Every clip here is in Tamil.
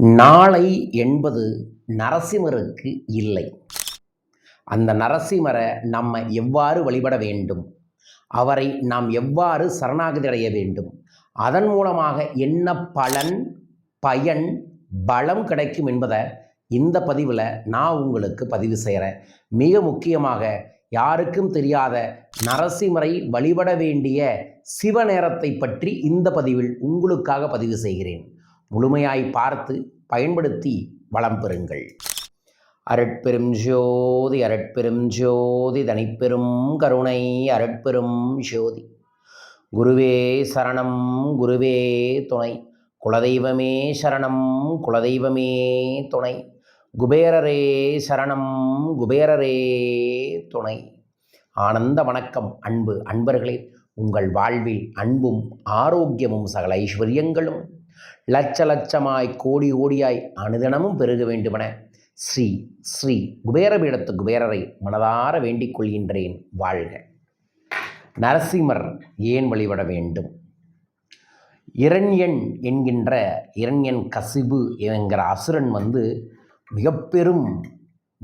நாளை என்பது நரசிம்மருக்கு இல்லை. அந்த நரசிம்மரை நம்ம எவ்வாறு வழிபட வேண்டும்? அவரை நாம் எவ்வாறு சரணாகதி அடைய வேண்டும்? அதன் மூலமாக என்ன பலன் பயன் பலம் கிடைக்கும் என்பதை இந்த பதிவில் நான் உங்களுக்கு பதிவு செய்கிறேன் மிக முக்கியமாக யாருக்கும் தெரியாத நரசிம்மரை வழிபட வேண்டிய சிவ நேரத்தை பற்றி இந்த பதிவில் உங்களுக்காக பதிவு செய்கிறேன். முழுமையாய் பார்த்து பயன்படுத்தி வளம் பெறுங்கள். அரட்பெரும் ஜோதி அரட்பெரும் ஜோதி தனிப்பெரும் கருணை அரட்பெரும் ஜோதி. குருவே சரணம் குருவே துணை. குலதெய்வமே சரணம் குலதெய்வமே துணை. குபேரரே சரணம் குபேரரே துணை. ஆனந்த வணக்கம் அன்பு. அன்பர்களே உங்கள் வாழ்வில் அன்பும் ஆரோக்கியமும் சகல ஐஸ்வர்யங்களும் லட்ச லட்சமாய் கோடி கோடியாய் அனுதினமும் பெருக வேண்டுமென ஸ்ரீ ஸ்ரீ குபேரபீடத்து குபேரரை மனதார வேண்டிக் கொள்கின்றேன் வாழ்க. நரசிம்மர் ஏன் வழிபட வேண்டும்? இரண்யன் என்கின்ற இரண்யன் கசிபு என்கிற அசுரன் வந்து மிகப்பெரும்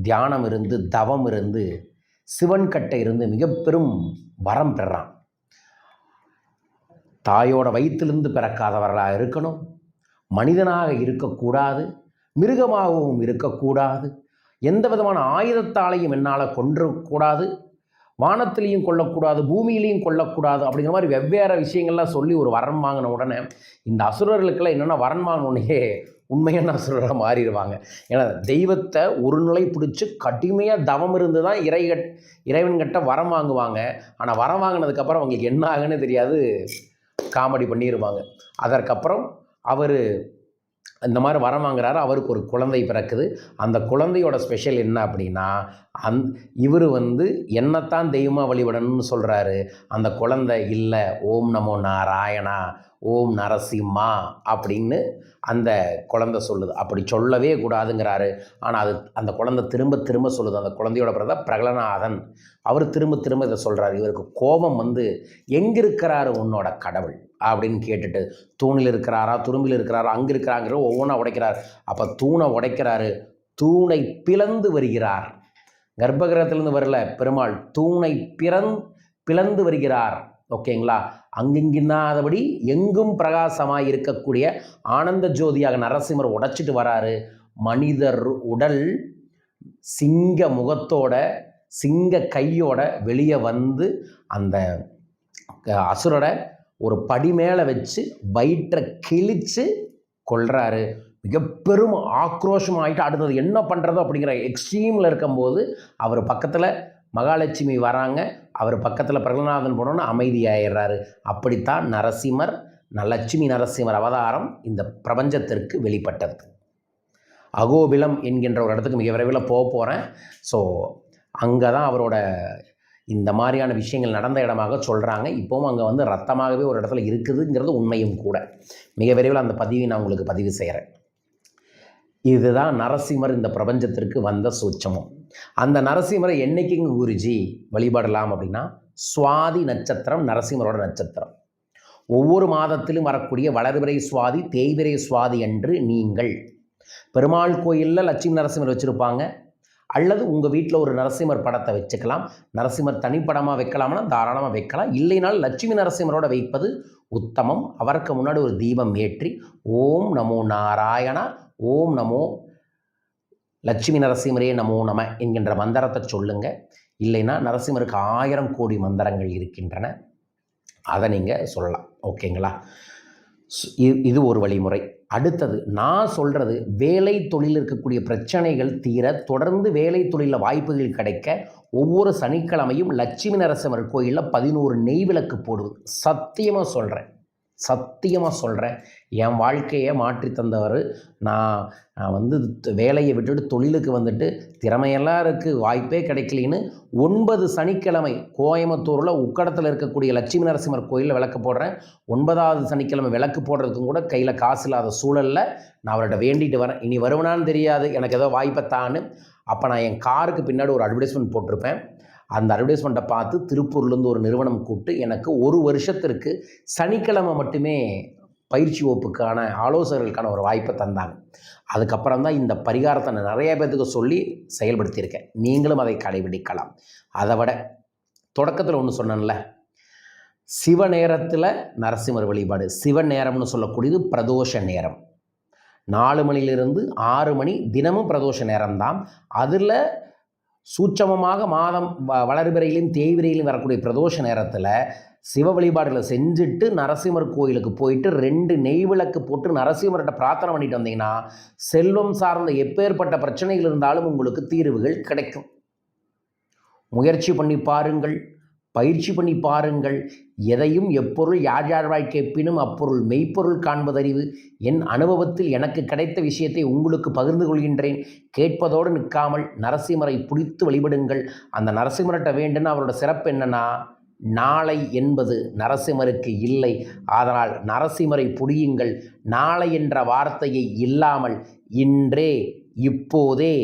தியானம் இருந்து தவம் இருந்து சிவன் கட்டை இருந்து மிகப்பெரும் வரம் பெறான். தாயோட வயிற்றிலிருந்து பிறக்காதவர்களாக இருக்கணும். மனிதனாக இருக்கக்கூடாது. மிருகமாகவும் இருக்கக்கூடாது. எந்த விதமான ஆயுதத்தாலையும் என்னால் கொன்றக்கூடாது. வானத்திலையும் கொல்லக்கூடாது. பூமியிலையும் கொல்லக்கூடாது அப்படிங்கிற மாதிரி வெவ்வேறு விஷயங்கள்லாம் சொல்லி ஒரு வரம் வாங்கின உடனே இந்த அசுரர்களுக்கெல்லாம் என்னென்னா வரன் வாங்கின உண்மையான அசுரராக மாறிடுவாங்க. ஏன்னா தெய்வத்தை ஒரு நிலை பிடிச்சி கடுமையாக தவம் இருந்து தான் இறைகட் இறைவன்கிட்ட வரம் வாங்குவாங்க. ஆனால் வரம் வாங்கினதுக்கப்புறம் அவங்களுக்கு என்ன ஆகுன்னு தெரியாது. காமெடி பண்ணிடுவாங்க அதற்கப்புறம் அவர் இந்த மாதிரி வரம் வாங்குறாரு அவருக்கு ஒரு குழந்தை பிறக்குது. அந்த குழந்தையோட ஸ்பெஷல் என்ன அப்படின்னா அந் இவர் வந்து என்னத்தான் தெய்வமாக வழிபடணும்னு சொல்கிறாரு அந்த குழந்தை இல்லை ஓம் நமோ நாராயணா ஓம் நரசிம்மா அப்படின்னு அந்த குழந்தை சொல்லுது. அப்படி சொல்லவே கூடாதுங்கிறாரு. ஆனால் அது அந்த குழந்தை திரும்ப திரும்ப சொல்லுது. அந்த குழந்தையோட பிறந்த பிரகலநாதன். அவர் திரும்ப திரும்ப இதை சொல்கிறாரு இவருக்கு கோபம் வந்து எங்கே இருக்கிறாரு உன்னோட கடவுள்? அப்படின்னு கேட்டுட்டு தூணில் இருக்கிறாரா துரும்பில் இருக்கிறாரா அங்கே இருக்கிறாங்கிற ஒவ்வொன்றா உடைக்கிறார். அப்போ தூணை உடைக்கிறாரு. தூணை பிளந்து வருகிறார். கர்ப்பகிரகத்திலேருந்து வரல பெருமாள். தூணை பிறந் பிளந்து வருகிறார். ஓகேங்களா? அங்கிங்கின்னாதபடி எங்கும் பிரகாசமாக இருக்கக்கூடிய ஆனந்த ஜோதியாக நரசிம்மர் உடைச்சிட்டு வராரு. மனிதர் உடல் சிங்க முகத்தோட சிங்க கையோட வெளியே வந்து அந்த அசுரரை ஒரு படி மேலே வச்சு வயிற்றை கிழித்து கொள்கிறாரு மிக பெரும் ஆக்ரோஷம் ஆகிட்டு அடுத்தது என்ன பண்ணுறதோ அப்படிங்கிற எக்ஸ்ட்ரீமில் இருக்கும்போது அவர் பக்கத்தில் மகாலட்சுமி வராங்க. அவர் பக்கத்தில் பிரகலநாதன் போனோன்னு அமைதியாயிடுறாரு. அப்படித்தான் நரசிம்மர் லட்சுமி நரசிம்மர் அவதாரம் இந்த பிரபஞ்சத்திற்கு வெளிப்பட்டது. அகோபிலம் என்கின்ற ஒரு இடத்துக்கு மிக விரைவில் போக போகிறேன் ஸோ அங்கே தான் அவரோட இந்த மாதிரியான விஷயங்கள் நடந்த இடமாக சொல்கிறாங்க இப்போவும் அங்கே வந்து ரத்தமாகவே ஒரு இடத்துல இருக்குதுங்கிறது உண்மையும் கூட. மிக விரைவில் அந்த பதிவை நான் உங்களுக்கு பதிவு செய்கிறேன் இதுதான் நரசிம்மர் இந்த பிரபஞ்சத்திற்கு வந்த சூட்சமம். அந்த நரசிம்மரை என்னைக்குங்க குருஜி வழிபடலாம் அப்படின்னா சுவாதி நட்சத்திரம் நரசிம்மரோட நட்சத்திரம். ஒவ்வொரு மாதத்திலும் வரக்கூடிய வளர்பிறை சுவாதி தேய்பிறை சுவாதி என்று நீங்கள். பெருமாள் கோயிலில் லட்சுமி நரசிம்மர் வச்சுருப்பாங்க. அல்லது உங்கள் வீட்டில் ஒரு நரசிம்மர் படத்தை வச்சுக்கலாம். நரசிம்மர் தனிப்படமாக வைக்கலாம்னா தாராளமாக வைக்கலாம். இல்லைனால் லட்சுமி நரசிம்மரோட வைப்பது உத்தமம். அவருக்கு முன்னாடி ஒரு தீபம் ஏற்றி ஓம் நமோ நாராயணா ஓம் நமோ லட்சுமி நரசிம்மரே நமோ நம என்கின்ற மந்திரத்தை சொல்லுங்கள் இல்லைன்னா நரசிம்மருக்கு ஆயிரம் கோடி மந்திரங்கள் இருக்கின்றன. அதை நீங்கள் சொல்லலாம். ஓகேங்களா? சு- இது ஒரு வழிமுறை. அடுத்தது நான் சொல்கிறது வேலை தொழில் இருக்கக்கூடிய பிரச்சனைகள் தீர தொடர்ந்து வேலை தொழிலில் வாய்ப்புகள் கிடைக்க ஒவ்வொரு சனிக்கிழமையும் லட்சுமி நரசிம்மர் கோயிலில் பதினோரு நெய் விளக்கு போடுவது. சத்தியமாக சொல்கிறேன் சத்தியமாக சொல்கிறேன் என் வாழ்க்கையை மாற்றி தந்தவர். நான் நான் வந்து வேலையை விட்டுட்டு தொழிலுக்கு வந்துட்டு திறமையெல்லாம் இருக்குது வாய்ப்பே கிடைக்கலின்னு ஒன்பது சனிக்கிழமை கோயம்புத்தூரில் உக்கடத்தில் இருக்கக்கூடிய லட்சுமி நரசிம்மர் கோயிலில் விளக்கு போடுறேன். ஒன்பதாவது சனிக்கிழமை விளக்கு போடுறதுக்கும் கூட கையில் காசு இல்லாத சூழலில் நான் அவர்கிட்ட வேண்டிட்டு வரேன். இனி வருவனான்னு தெரியாது. எனக்கு ஏதோ வாய்ப்பை தான்னு. அப்போ நான் என் காருக்கு பின்னாடி ஒரு அட்வர்டைஸ்மெண்ட் போட்டிருப்பேன். அந்த அட்வர்டைஸ்மெண்ட்டை பார்த்து திருப்பூர்லேருந்து ஒரு நிறுவனம் கூப்பிட்டு எனக்கு ஒரு வருஷத்திற்கு சனிக்கிழமை மட்டுமே பயிற்சி வகுப்புக்கான ஆலோசகர்களுக்கான ஒரு வாய்ப்பை தந்தாங்க. அதுக்கப்புறம் தான் இந்த பரிகாரத்தை நான் நிறைய பேர்த்துக்கு சொல்லி செயல்படுத்தியிருக்கேன். நீங்களும் அதை கடைபிடிக்கலாம். அதை விட தொடக்கத்தில் ஒன்று சொன்னேன்ல சிவ நேரத்தில் நரசிம்மர் வழிபாடு. சிவ நேரம்னு சொல்லக்கூடியது பிரதோஷ நேரம். நாலு மணிலிருந்து ஆறு மணி தினமும் பிரதோஷ நேரம்தான். அதில் சூட்சமமாக மாதம் வ வளர்பிறையிலும் தேய்விரையிலும் வரக்கூடிய பிரதோஷ நேரத்தில் சிவ வழிபாடுகளை செஞ்சுட்டு நரசிம்மர் கோயிலுக்கு போயிட்டு ரெண்டு நெய் விளக்கு போட்டு நரசிம்மர்கிட்ட பிரார்த்தனை பண்ணிட்டு வந்தீங்கன்னா செல்வம் சார்ந்த எப்பேற்பட்ட பிரச்சனைகள் இருந்தாலும் உங்களுக்கு தீர்வுகள் கிடைக்கும். முயற்சி பண்ணி பாருங்கள். பயிற்சி பண்ணி பாருங்கள். எதையும் எப்பொருள் யார் யார்வாய் கேட்பினும் அப்பொருள் மெய்ப்பொருள் காண்பதறிவு என் அனுபவத்தில் எனக்கு கிடைத்த விஷயத்தை உங்களுக்கு பகிர்ந்து கொள்கின்றேன். கேட்பதோடு நிற்காமல் நரசிம்மரை பிடித்து வழிபடுங்கள். அந்த நரசிம்மர்கிட்ட வேண்டுன்னு அவரோட சிறப்பு என்னன்னா நாளை என்பது நரசிம்மருக்கு இல்லை. அதனால் நரசிம்மரை புடியுங்கள். நாளை என்ற வார்த்தையை இல்லாமல் இன்றே இப்போதே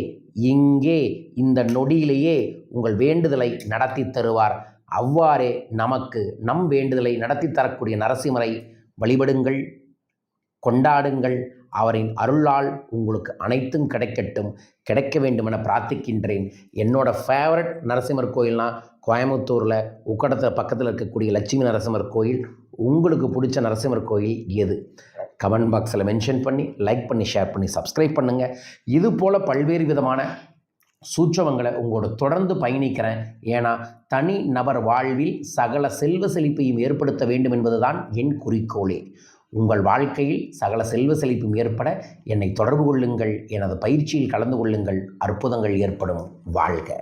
இங்கே இந்த நொடியிலேயே உங்கள் வேண்டுதலை நடத்தி தருவார். அவ்வாறே நமக்கு நம் வேண்டுதலை நடத்தி தரக்கூடிய நரசிம்மரை வழிபடுங்கள் கொண்டாடுங்கள். அவரின் அருளால் உங்களுக்கு அனைத்தும் கிடைக்கட்டும் கிடைக்க வேண்டும் என பிரார்த்திக்கின்றேன். என்னோட ஃபேவரட் நரசிம்மர் கோயில்னால் கோயம்புத்தூரில் உக்கடத்தில் பக்கத்தில் இருக்கக்கூடிய லட்சுமி நரசிம்மர் கோயில். உங்களுக்கு பிடிச்ச நரசிம்மர் கோயில் எது? கமெண்ட் பாக்ஸில் மென்ஷன் பண்ணி லைக் பண்ணி ஷேர் பண்ணி சப்ஸ்கிரைப் பண்ணுங்கள் இது போல் பல்வேறு விதமான சூட்சவங்களை உங்களோட தொடர்ந்து பயணிக்கிறேன். ஏன்னா தனி நபர் வாழ்வில் சகல செல்வ செழிப்பையும் ஏற்படுத்த வேண்டும் என்பதுதான் என் குறிக்கோளே. உங்கள் வாழ்க்கையில் சகல செல்வ செழிப்பும் ஏற்பட என்னை தொடர்பு கொள்ளுங்கள் எனது பயிற்சியில் கலந்து கொள்ளுங்கள் அற்புதங்கள் ஏற்படும். வாழ்க.